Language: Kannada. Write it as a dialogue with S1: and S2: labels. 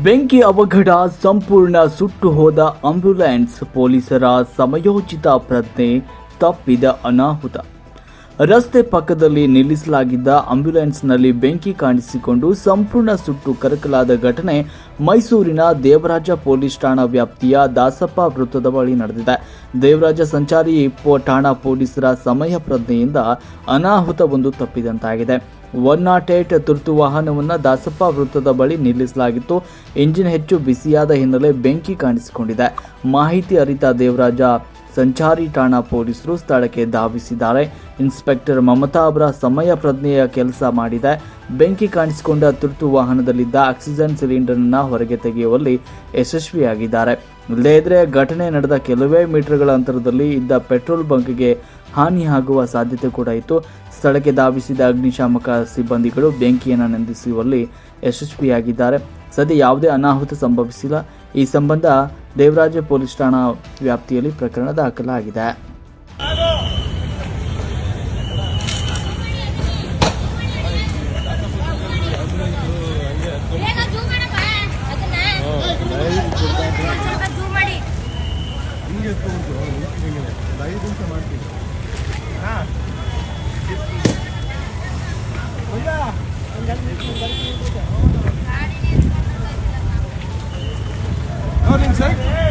S1: ಬೆಂಕಿ ಅವಘಡ ಸಂಪೂರ್ಣ ಸುಟ್ಟು ಹೋದ ಆಂಬ್ಯುಲೆನ್ಸ್ ಪೊಲೀಸರ ಸಮಯೋಚಿತ ಪ್ರಜ್ಞೆ ತಪ್ಪಿದ ಅನಾಹುತ. ರಸ್ತೆ ಪಕ್ಕದಲ್ಲಿ ನಿಲ್ಲಿಸಲಾಗಿದ್ದ ಆಂಬ್ಯುಲೆನ್ಸ್ನಲ್ಲಿ ಬೆಂಕಿ ಕಾಣಿಸಿಕೊಂಡು ಸಂಪೂರ್ಣ ಸುಟ್ಟು ಕರಕಲಾದ ಘಟನೆ ಮೈಸೂರಿನ ದೇವರಾಜ ಪೊಲೀಸ್ ಠಾಣಾ ವ್ಯಾಪ್ತಿಯ ದಾಸಪ್ಪ ವೃತ್ತದ ಬಳಿ ನಡೆದಿದೆ. ದೇವರಾಜ ಸಂಚಾರಿ ಠಾಣಾ ಪೊಲೀಸರ ಸಮಯ ಪ್ರಜ್ಞೆಯಿಂದ ಅನಾಹುತವೊಂದು ತಪ್ಪಿದಂತಾಗಿದೆ. ಒನ್ ನಾಟ್ ಏಟ್ ತುರ್ತು ವಾಹನವನ್ನು ದಾಸಪ್ಪ ವೃತ್ತದ ಬಳಿ ನಿಲ್ಲಿಸಲಾಗಿತ್ತು. ಇಂಜಿನ್ ಹೆಚ್ಚು ಬಿಸಿಯಾದ ಹಿನ್ನೆಲೆ ಬೆಂಕಿ ಕಾಣಿಸಿಕೊಂಡಿದೆ. ಮಾಹಿತಿ ಅರಿತ ದೇವರಾಜ ಸಂಚಾರಿ ಠಾಣಾ ಪೊಲೀಸರು ಸ್ಥಳಕ್ಕೆ ಧಾವಿಸಿದ್ದಾರೆ. ಇನ್ಸ್ಪೆಕ್ಟರ್ ಮಮತಾ ಅವರ ಸಮಯ ಪ್ರಜ್ಞೆಯ ಕೆಲಸ ಮಾಡಿದೆ. ಬೆಂಕಿ ಕಾಣಿಸಿಕೊಂಡ ತುರ್ತು ವಾಹನದಲ್ಲಿದ್ದ ಆಕ್ಸಿಜನ್ ಸಿಲಿಂಡರ್ನ ಹೊರಗೆ ತೆಗೆಯುವಲ್ಲಿ ಯಶಸ್ವಿಯಾಗಿದ್ದಾರೆ. ಇಲ್ಲದೇ ಘಟನೆ ನಡೆದ ಕೆಲವೇ ಮೀಟರ್ಗಳ ಅಂತರದಲ್ಲಿ ಇದ್ದ ಪೆಟ್ರೋಲ್ ಬಂಕ್ಗೆ ಹಾನಿಯಾಗುವ ಸಾಧ್ಯತೆ ಕೂಡ ಇತ್ತು. ಸ್ಥಳಕ್ಕೆ ಧಾವಿಸಿದ ಅಗ್ನಿಶಾಮಕ ಸಿಬ್ಬಂದಿಗಳು ಬೆಂಕಿಯನ್ನು ನಂದಿಸುವಲ್ಲಿ ಯಶಸ್ವಿಯಾಗಿದ್ದಾರೆ. ಸದ್ಯ ಯಾವುದೇ ಅನಾಹುತ ಸಂಭವಿಸಿಲ್ಲ. ಈ ಸಂಬಂಧ ದೇವರಾಜ ಪೊಲೀಸ್ ಠಾಣಾ ವ್ಯಾಪ್ತಿಯಲ್ಲಿ ಪ್ರಕರಣ ದಾಖಲಾಗಿದೆ.
S2: Morning, sir.